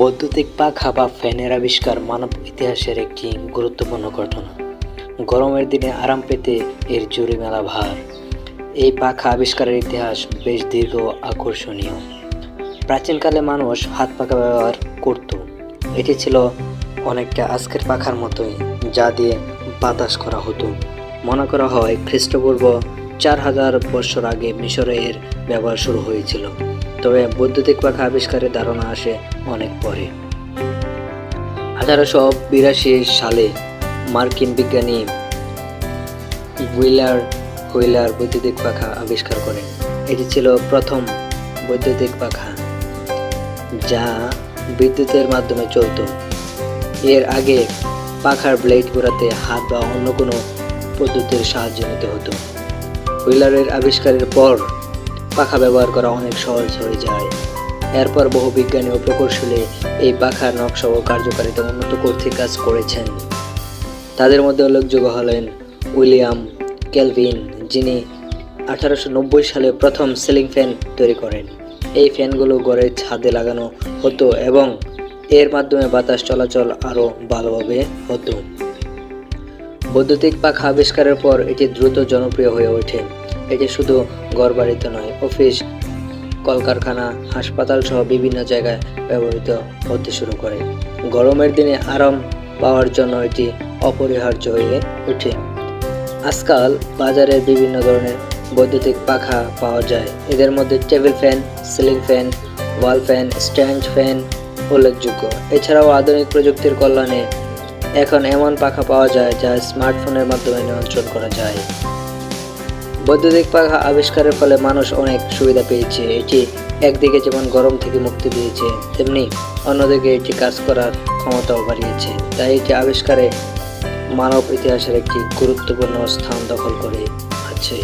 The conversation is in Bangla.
বৈদ্যুতিক পাখা বা ফ্যানের আবিষ্কার মানব ইতিহাসের একটি গুরুত্বপূর্ণ ঘটনা। গরমের দিনে আরাম পেতে এর জুড়ে মেলা ভার। এই পাখা আবিষ্কারের ইতিহাস বেশ দীর্ঘ আকর্ষণীয়। প্রাচীনকালে মানুষ হাত পাখা ব্যবহার করত। এটি ছিল অনেকটা আজকের পাখার মতোই, যা দিয়ে বাতাস করা হতো। মনে করা হয় খ্রিস্টপূর্ব চার হাজার বছর আগে মিশরে এর ব্যবহার শুরু হয়েছিল। তবে বৈদ্যুতিক পাখা আবিষ্কারের ধারণা আসে অনেক পরে। আঠারোশো বিরাশি সালে মার্কিন বিজ্ঞানী হুইলার হুইলার বৈদ্যুতিক পাখা আবিষ্কার করেন। এটি ছিল প্রথম বৈদ্যুতিক পাখা, যা বিদ্যুতের মাধ্যমে চলতো। এর আগে পাখার ব্লেড ঘোরাতে হাত বা অন্য কোনো পদ্ধতির সাহায্য নিতে হতো। হুইলারের আবিষ্কারের পর পাখা ব্যবহার করা অনেক সহজ হয়ে যায়। এরপর বহু বিজ্ঞানী ও প্রকৌশলী এই পাখার নকশা ও কার্যকারিতা উন্নত করতে কাজ করেছেন। তাদের মধ্যে উল্লেখযোগ্য হলেন উইলিয়াম কেলভিন, যিনি আঠারোশো নব্বই সালে প্রথম সিলিং ফ্যান তৈরি করেন। এই ফ্যানগুলো ঘরের ছাদে লাগানো হতো এবং এর মাধ্যমে বাতাস চলাচল আরও ভালোভাবে হতো। বৈদ্যুতিক পাখা আবিষ্কারের পর এটি দ্রুত জনপ্রিয় হয়ে ওঠে। এটি শুধু ঘরবাড়িতে নয়, অফিস, কলকারখানা, হাসপাতাল সহ বিভিন্ন জায়গায় ব্যবহৃত হতে শুরু করে। গরমের দিনে আরাম পাওয়ার জন্য এটি অপরিহার্য হয়ে ওঠে। আজকাল বাজারে বিভিন্ন ধরনের বৈদ্যুতিক পাখা পাওয়া যায়। এদের মধ্যে table fan, ceiling fan, wall fan, stand fan উল্লেখযোগ্য। এছাড়াও আধুনিক প্রযুক্তির কল্যাণে এখন এমন পাখা পাওয়া যায় যা স্মার্টফোনের মাধ্যমে নিয়ন্ত্রণ করা যায়। বৈদ্যুতিক পাখা আবিষ্কারের ফলে মানুষ অনেক সুবিধা পেয়েছে। এটি একদিকে যেমন গরম থেকে মুক্তি দিয়েছে, তেমনি অন্যদিকে এটি কাজ করার ক্ষমতাও বাড়িয়েছে। তাই এটি আবিষ্কারে মানব ইতিহাসের একটি গুরুত্বপূর্ণ স্থান দখল করে আছে।